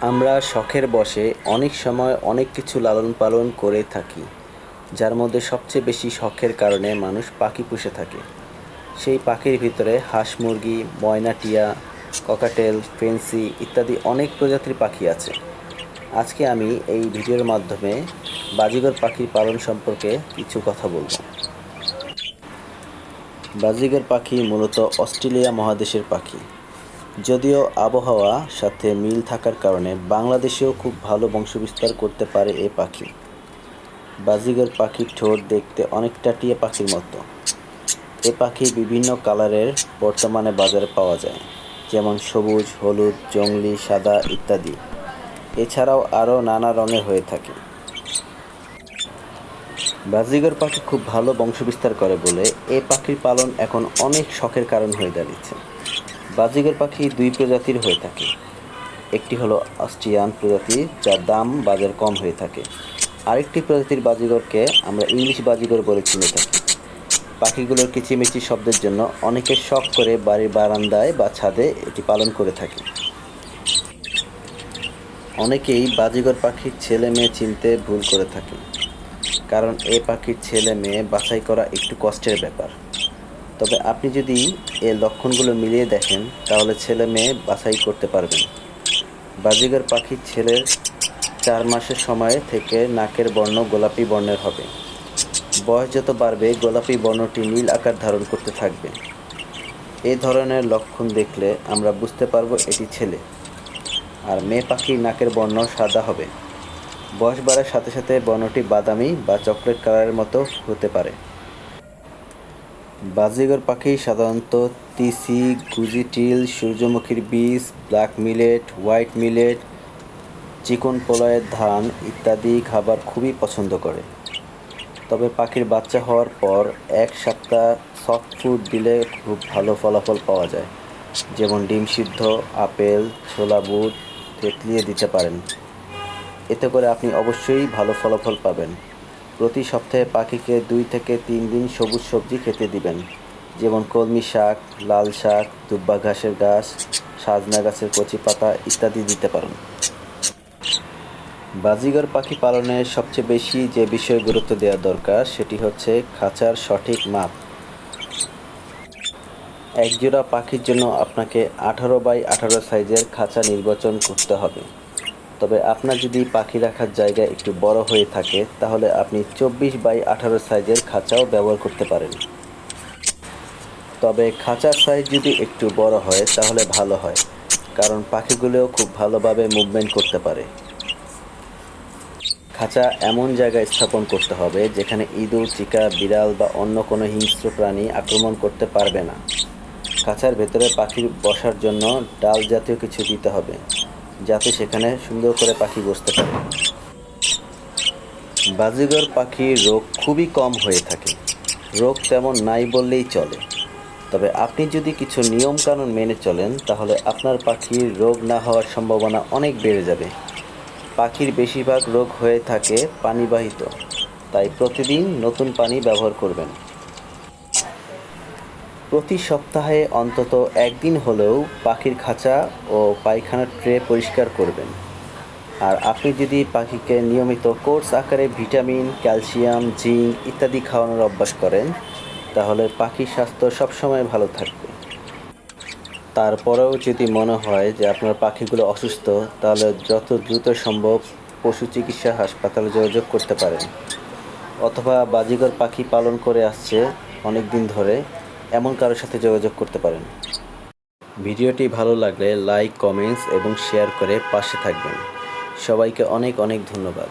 আমরা শখের বশে অনেক সময় অনেক কিছু লালন পালন করে থাকি, যার মধ্যে সবচেয়ে বেশি শখের কারণে মানুষ পাখি পুষে থাকে। সেই পাখির ভিতরে হাঁস মুরগি, ময়না টিয়া, ককাটেল, ফেন্সি ইত্যাদি অনেক প্রজাতির পাখি আছে। আজকে আমি এই ভিডিওর মাধ্যমে বাজিগর পাখির পালন সম্পর্কে কিছু কথা বলব। বাজিগর পাখি মূলত অস্ট্রেলিয়া মহাদেশের পাখি। যদিও আবহাওয়া সাথে মিল থাকার কারণে বাংলাদেশেও খুব ভালো বংশবিস্তার করতে পারে এ পাখি। বাজিগর পাখির ঠোঁট দেখতে অনেকটা টিয়া পাখির মতো। এ পাখি বিভিন্ন কালারের বর্তমানে বাজারে পাওয়া যায়, যেমন সবুজ, হলুদ, জংলি, সাদা ইত্যাদি। এছাড়াও আরও নানা রঙের হয়ে থাকে। বাজিগর পাখি খুব ভালো বংশবিস্তার করে বলে এ পাখির পালন এখন অনেক শখের কারণ হয়ে দাঁড়িয়েছে। বাজিগর পাখি দুই প্রজাতির হয়ে থাকে। একটি হলো অস্ট্রিয়ান প্রজাতি, যার দাম বাজার কম হয়ে থাকে। আরেকটি প্রজাতির বাজিগরকে আমরা ইংলিশ বাজিগর বলে চিনে থাকি। পাখিগুলোর কিচিমিচি শব্দের জন্য অনেকে শখ করে বাড়ির বারান্দায় বা ছাদে এটি পালন করে থাকে। অনেকেই বাজিগর পাখির ছেলে মেয়ে চিনতে ভুল করে থাকে, কারণ এ পাখির ছেলে মেয়ে বাছাই করা একটু কষ্টের ব্যাপার। তবে আপনি যদি এর লক্ষণগুলো মিলিয়ে দেখেন, তাহলে ছেলে মেয়ে বাছাই করতে পারবেন। বাজিগর পাখির ছেলের চার মাসের সময় থেকে নাকের বর্ণ গোলাপি বর্ণের হবে। বয়স যত বাড়বে, গোলাপি বর্ণটি নীল আকার ধারণ করতে থাকবে। এই ধরনের লক্ষণ দেখলে আমরা বুঝতে পারব এটি ছেলে। আর মেয়ে পাখির নাকের বর্ণ সাদা হবে। বয়স বাড়ার সাথে সাথে বর্ণটি বাদামি বা চকলেট কালারের মতো হতে পারে। বাজিগর পাখি সাধারণত তিসি গুজিটিল সূর্যমুখীর বীজ, ব্ল্যাক মিলেট, হোয়াইট মিলেট, চিকন পোলয়ের ধান ইত্যাদি খাবার খুবই পছন্দ করে। তবে পাখির বাচ্চা হওয়ার পর এক সপ্তাহ সফট ফুড দিলে খুব ভালো ফলাফল পাওয়া যায়। যেমন ডিম সিদ্ধ, আপেল, ছোলা বুট তেতলিয়ে দিতে পারেন। এতে করে আপনি অবশ্যই ভালো ফলাফল পাবেন। প্রতি সপ্তাহে পাখিকে দুই থেকে তিন দিন সবুজ সবজি খেতে দিবেন। যেমন কলমি শাক, লাল শাক, দুব্বা ঘাসের গাছ, সাজনা গাছের কচি পাতা ইত্যাদি দিতে পারেন। বাজিগর পাখি পালনের সবচেয়ে বেশি যে বিষয়ে গুরুত্ব দেওয়া দরকার, সেটি হচ্ছে খাঁচার সঠিক মাপ। একজোড়া পাখির জন্য আপনাকে আঠারো বাই আঠারো সাইজের খাঁচা নির্বাচন করতে হবে। তবে আপনার যদি পাখি রাখার জায়গা একটু বড় হয়ে থাকে, তাহলে আপনি চব্বিশ বাই আঠারো সাইজের খাঁচাও ব্যবহার করতে পারেন। তবে খাঁচার সাইজ যদি একটু বড় হয়, তাহলে ভালো হয়, কারণ পাখিগুলোও খুব ভালোভাবে মুভমেন্ট করতে পারে। খাঁচা এমন জায়গায় স্থাপন করতে হবে, যেখানে ইঁদুর, চিকা, বিড়াল বা অন্য কোনো হিংস্র প্রাণী আক্রমণ করতে পারবে না। খাঁচার ভেতরে পাখির বসার জন্য ডাল জাতীয় কিছু দিতে হবে। যাতে সেখানে সুন্দর করে পাখি বসতে পারে। বাজিগর পাখির রোগ খুবই কম হয়ে থাকে। রোগ তেমন নাই বললেই চলে। তবে আপনি যদি কিছু নিয়মকানুন মেনে চলেন, তাহলে আপনার পাখির রোগ না হওয়ার সম্ভাবনা অনেক বেড়ে যাবে। পাখির বেশিরভাগ রোগ হয়ে থাকে পানিবাহিত, তাই প্রতিদিন নতুন পানি ব্যবহার করবেন। প্রতি সপ্তাহে অন্তত একদিন হলেও পাখির খাঁচা ও পায়খানার ট্রে পরিষ্কার করবেন। আর আপনি যদি পাখিকে নিয়মিত কোর্স আকারে ভিটামিন, ক্যালসিয়াম, জিঙ্ক ইত্যাদি খাওয়ানোর অভ্যাস করেন, তাহলে পাখির স্বাস্থ্য সবসময় ভালো থাকবে। তারপরেও যদি মনে হয় যে আপনার পাখিগুলো অসুস্থ, তাহলে যত দ্রুত সম্ভব পশু চিকিৎসা হাসপাতালে যোগাযোগ করতে পারেন। অথবা বাজিগর পাখি পালন করে আসছে অনেক দিন ধরে এমন কারোর সাথে যোগাযোগ করতে পারেন। ভিডিওটি ভালো লাগলে লাইক, কমেন্টস এবং শেয়ার করে পাশে থাকবেন। সবাইকে অনেক অনেক ধন্যবাদ।